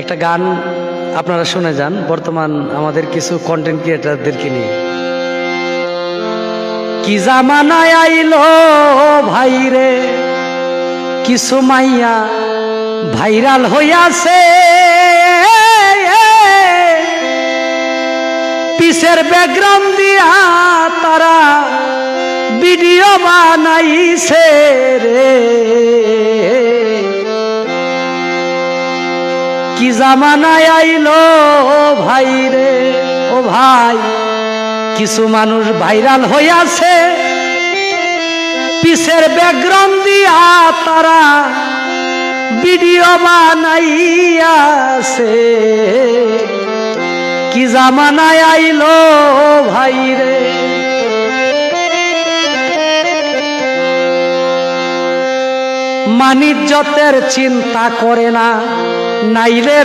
একটা গান আপনারা শুনে যান। বর্তমান আমাদের কিছু কন্টেন্ট ক্রিয়েটারদেরকে নিয়ে। কি জামানায় আইলো ভাই রে? কিছু মাইয়া ভাইরাল হইয়াছে। পিসের ব্যাকগ্রাউন্ড দিয়া তারা ভিডিও বানাইছে রে। কি জামানায় আইলো? ভাই রে, ও ভাই। কিছু মানুষ ভাইরাল হইয়াছে। পিসের ব্যাকগ্রাউন্ড দিয়া তারা ভিডিও বানাইয়াছে। কি জামানায় আইলো? মানিজ্যতের চিন্তা করে না নাইলে